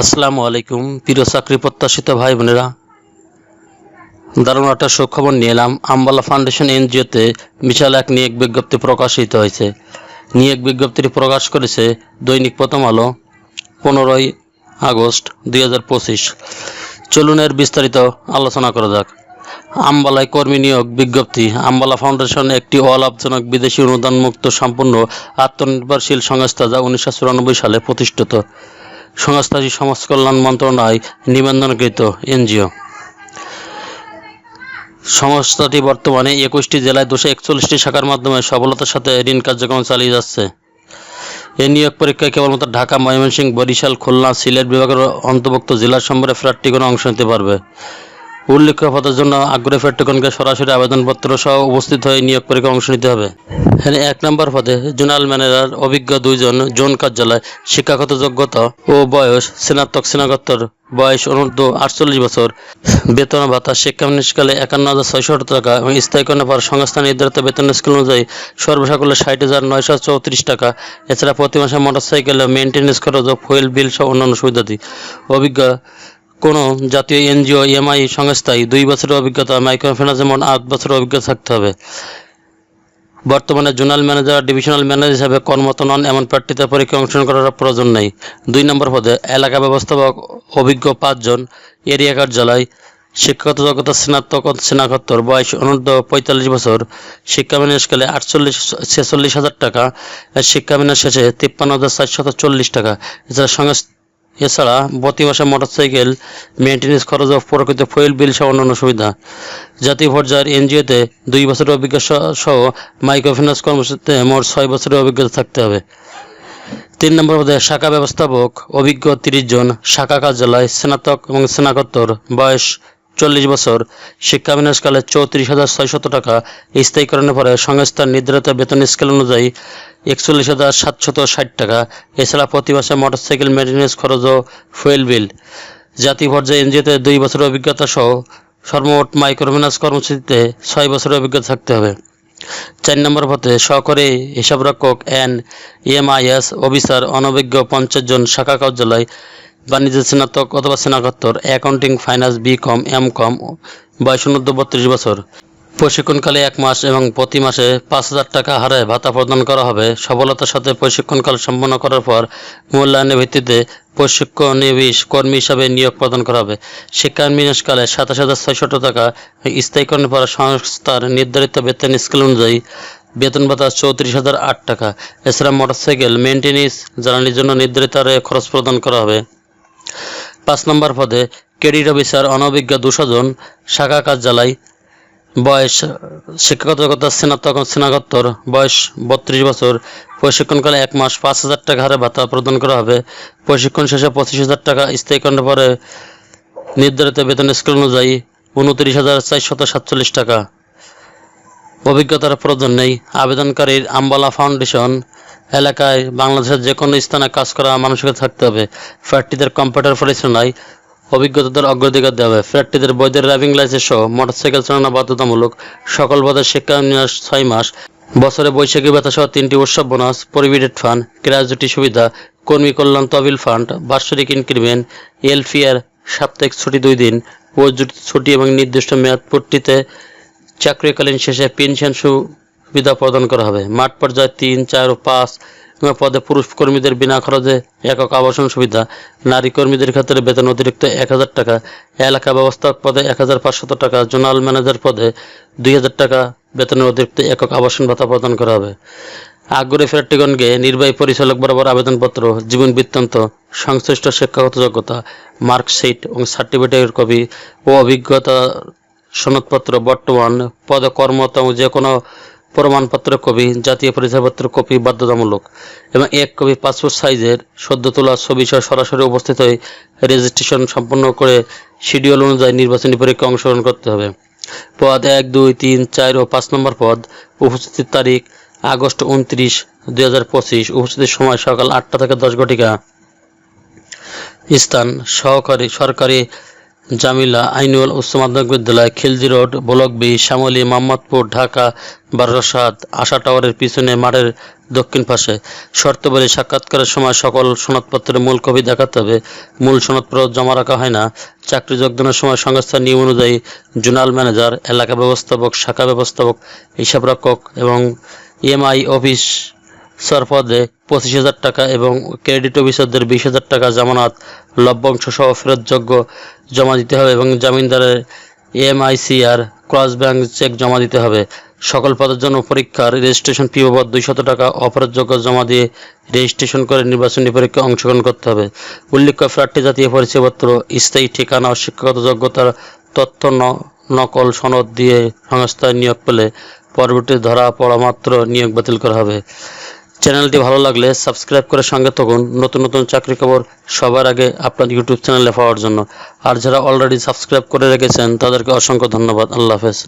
আসসালামু আলাইকুম, প্রিয় চাকরি প্রত্যাশিত ভাই বোনেরা। দারুণ একটা সুখবর নিয়ে এলাম। আম্বালা ফাউন্ডেশন এনজিওতে বিশাল এক নিয়োগ বিজ্ঞপ্তি প্রকাশিত হয়েছে। নিয়োগ বিজ্ঞপ্তিটি প্রকাশ করেছে দৈনিক প্রথম আলো, পনেরোই আগস্ট দুই হাজার পঁচিশ। চলুন এর বিস্তারিত আলোচনা করা যাক। আম্বালায় কর্মী নিয়োগ বিজ্ঞপ্তি। আম্বালা ফাউন্ডেশন একটি অলাভজনক বিদেশি অনুদানমুক্ত, সম্পূর্ণ, আত্মনির্ভরশীল সংস্থা যা উনিশশো চুরানব্বই সালে প্রতিষ্ঠিত। সংস্থাটি সমাজ কল্যাণ মন্ত্রণালয় নিবন্ধনকৃত এনজিও। সংস্থাটি বর্তমানে একুশটি জেলায় দুশো একচল্লিশটি শাখার মাধ্যমে সফলতার সাথে ঋণ কার্যক্রম চালিয়ে যাচ্ছে। এই নিয়োগ পরীক্ষায় কেবলমাত্র ঢাকা, ময়মনসিংহ, বরিশাল, খুলনা, সিলেট বিভাগের অন্তর্ভুক্ত জেলা ফ্ল্যাটটি কোনো অংশ নিতে পারবে। উল্লেখ্য, পদের জন্য আগ্রহী প্রার্থীগণকে সরাসরি আবেদনপত্র সহ উপস্থিত হয়ে নিয়োগ পরীক্ষায় অংশ নিতে হবে। এখানে এক নম্বর পদে জোনাল ম্যানেজার অভিজ্ঞ দুইজন জোন কার্যালয় শিক্ষাগত যোগ্যতা ও বয়স স্নাতক, স্নাতকোত্তর বয়স অনূর্ধ্ব আটচল্লিশ বছর। বেতন ভাতা শিক্ষা নিষ্কালে একান্ন হাজার ছয়শো টাকা এবং স্থায়ীকরণের পর সংস্থা নির্ধারিত বেতন স্কুল অনুযায়ী সর্বসাকুল্যে ষাট হাজার নয়শো চৌত্রিশ টাকা। এছাড়া প্রতি মাসে মোটরসাইকেল মেনটেন্যান্স খরচ ও ফুয়েল বিল সহ অন্যান্য সুবিধাদি। অভিজ্ঞ কোনো জাতীয় এনজিও এমআই সংস্থায় দুই বছরের অভিজ্ঞতা মাইক্রোফিন্যান্সে মোট আট বছরের অভিজ্ঞতা থাকতে হবে। বর্তমানে জোনাল ম্যানেজার, ডিভিশনাল ম্যানেজার হিসাবে কর্মরত নন, এমন প্রার্থীদের পরীক্ষা অংশগ্রহণ করার প্রয়োজন নেই। দুই নম্বর পদে এলাকা ব্যবস্থাপক, অভিজ্ঞ পাঁচজন, এরিয়া কার্যালয়, শিক্ষাগত যোগ্যতা, স্নাতক স্নাতকোত্তর, বয়স অনূর্ধ্ব পঁয়তাল্লিশ বছর শিক্ষাবিন্যাসকালে আটচল্লিশ, ছেচল্লিশ হাজার টাকা শিক্ষাবিন্যাস শেষে তিপ্পান্ন হাজার চারশত চল্লিশ টাকা। এছাড়া সংস্থা এছাড়া প্রতি মাসে মোটরসাইকেল মেনটেন্স খরচ ও প্রকৃত ফুয়েল বিল সহ অন্যান্য সুবিধা। জাতীয় পর্যায়ের এনজিওতে দুই বছরের অভিজ্ঞতা সহ মাইক্রোফিন্যান্স কর্মসূচিতে মোট ছয় বছরের অভিজ্ঞতা থাকতে হবে। তিন নম্বর পদে শাখা ব্যবস্থাপক, অভিজ্ঞ তিরিশ জন, শাখা কার্যালয়, স্নাতক এবং স্নাকোত্তর বয়স চল্লিশ বছর। শিক্ষাবিন্যাসকালে চৌত্রিশ হাজার ছয়শত টাকা স্থায়ীকরণের পরে সংস্থার নির্ধারিত বেতন স্কেল অনুযায়ী একচল্লিশ হাজার সাতশত ষাট টাকা। এছাড়া প্রতি মাসে মোটরসাইকেল মেনটেন্যান্স খরচ ও ফুয়েল বিল। জাতীয় পর্যায়ে এনজিওতে দুই বছরের অভিজ্ঞতা সহ সর্বমোট মাইক্রোফিন্যান্স কর্মসূচিতে ছয় বছরের অভিজ্ঞতা থাকতে হবে। চার নম্বর পথে সহকারী হিসাবরক্ষক এন এমআইএস অফিসার অনভিজ্ঞ পঞ্চাশ জন শাখা কার্যালয় বাণিজ্য স্নাতক অথবা স্নাতকোত্তর accounting finance B com M com বয়স বত্রিশ বছর। প্রশিক্ষণকালে এক মাস এবং প্রতি মাসে পাঁচ হাজার টাকা হারে ভাতা প্রদান করা হবে। সফলতার সাথে প্রশিক্ষণকাল সম্পন্ন করার পর মূল্যায়নের ভিত্তিতে প্রশিক্ষণেবিশ কর্মী হিসাবে নিয়োগ প্রদান করা হবে। শিক্ষানবিনাশকালে সাতাশ হাজার ছয়শত টাকা স্থায়ীকরণের পর সংস্থার নির্ধারিত বেতন স্কেল অনুযায়ী বেতন ভাতা চৌত্রিশ হাজার আট টাকা। এছাড়া মোটরসাইকেল মেনটেন্যান্স জ্বালানির জন্য নির্ধারিত খরচ প্রদান করা হবে। পাঁচ নম্বর পদে ক্রেডিট অফিসার অনভিজ্ঞ দুশো জন, শাখা কার্যালয়, বয়স শিক্ষাগত যোগ্যতা স্নাতক স্নাতকোত্তর, বয়স বত্রিশ বছর, প্রশিক্ষণকালে এক মাস পাঁচ হাজার টাকা হারে ভাতা প্রদান করা হবে। প্রশিক্ষণ শেষে পঁচিশ হাজার টাকা স্থায়ীকরণের পরে নির্ধারিত বেতন স্কেল অনুযায়ী উনত্রিশ হাজার চারশত সাতচল্লিশ টাকা। অভিজ্ঞতার প্রয়োজন নেই। আবেদনকারীর আম্বালা ফাউন্ডেশন এলাকায় বাংলাদেশের যে কোনো স্থানে কাজ করা মানুষকে থাকতে হবে। প্রার্থীদের কম্পিউটার পরিচালনায় অভিজ্ঞতাদের অগ্রাধিকার দেওয়া হবে। প্রার্থীদের বৈধ ড্রাইভিং লাইসেন্স সহ মোটরসাইকেল চালানো বাধ্যতামূলক। সকল পদের শিক্ষা নিয়াস ছয় মাস। বছরে বৈশাখী ভাতা সহ তিনটি উৎসব বোনাস পরিবিডেড ফান্ড গ্র্যাজুটি সুবিধা, কর্মী কল্যাণ তহবিল ফান্ড, বার্ষিক ইনক্রিমেন্ট, এলফিয়ার, সাপ্তাহিক ছুটি দুই দিন প্রযোজিত ছুটি এবং নির্দিষ্ট মেয়াদ পূর্তিতে চাকরিকালীন শেষে পেনশন সুবিধা প্রদান করা হবে। মাঠ পর্যায়ে তিন, চার ও পাঁচ পদে পুরুষ কর্মীদের বিনা খরচে একক আবাসন সুবিধা। নারী কর্মীদের ক্ষেত্রে বেতন অতিরিক্ত এক হাজার টাকা। এলাকা ব্যবস্থাপক পদে এক হাজার পাঁচশত টাকা। জোনাল ম্যানেজার পদে দুই হাজার টাকা বেতনের অতিরিক্ত একক আবাসন ভাতা প্রদান করা হবে। আগ্রহী প্রার্থীগণকে নির্বাহী পরিচালক বরাবর আবেদনপত্র, জীবন বৃত্তান্ত, সংশ্লিষ্ট শিক্ষাগত যোগ্যতা, মার্কশিট এবং সার্টিফিকেটের কপি ও অভিজ্ঞতা সনদপত্র, বর্তমান পদে কর্মরত যে কোনো প্রমাণপত্র কপি, জাতীয় পরিচয়পত্র কপি বাধ্যতামূলক এবং এক কপি পাসপোর্ট সাইজের সদ্য তোলা ছবি সহ সরাসরি উপস্থিত হয়ে রেজিস্ট্রেশন সম্পন্ন করে শিডিউল অনুযায়ী নির্বাচনী পরীক্ষা অংশগ্রহণ করতে হবে। পদ এক, দুই, তিন, চার ও পাঁচ নম্বর পদ, উপস্থিতির তারিখ আগস্ট উনত্রিশ, দুই হাজার পঁচিশ, উপস্থিতির সময় সকাল আটটা থেকে দশ ঘটিকা। স্থান সহকারী, সরকারি জামিলা আইনুয়াল উচ্চ মাধ্যমিক বিদ্যালয়, Khilji road block B Shyamoli Mohammadpur Dhaka Barasat Asha টাওয়ারের পিছনে মাঠের দক্ষিণ পাশে। শর্তাবলী সাক্ষাৎকারের সময় সকল সনদপত্রের মূল কপি দেখাতে হবে। মূল সনদপত্র জমা রাখা হয় না। চাকরি যোগদানের সময় সংস্থার নিয়ম অনুযায়ী জোনাল ম্যানেজার, এলাকা ব্যবস্থাপক, শাখা ব্যবস্থাপক, হিসাবরক্ষক এবং ইএমআই অফিস সর পদে পঁচিশ হাজার টাকা এবং ক্রেডিট অফিসারদের বিশ হাজার টাকা জামানত লভ্যাংশ সহ ফেরতযোগ্য জমা দিতে হবে এবং জামিনদারের এমআইসিআর, ক্রস ব্যাংক চেক জমা দিতে হবে। সকল পদের জন্য পরীক্ষার রেজিস্ট্রেশন ফি বাবদ দুইশত টাকা অফারযোগ্য জমা দিয়ে রেজিস্ট্রেশন করে নির্বাচনী পরীক্ষায় অংশগ্রহণ করতে হবে। উল্লেখ্য প্রার্থী জাতীয় পরিচয়পত্র, স্থায়ী ঠিকানা ও শিক্ষাগত যোগ্যতার তথ্য নকল সনদ দিয়ে সংস্থায় নিয়োগ পেলে পরবর্তী ধরা পড়া মাত্র নিয়োগ বাতিল করা হবে। চ্যানেলটি ভালো লাগলে সাবস্ক্রাইব করে সঙ্গে থাকুন। নতুন নতুন চাকরি খবর সবার আগে আপনার ইউটিউব চ্যানেলে পাওয়ার জন্য। আর যারা অলরেডি সাবস্ক্রাইব করে রেখেছেন, তাদেরকে অসংখ্য ধন্যবাদ। আল্লাহ হাফেজ।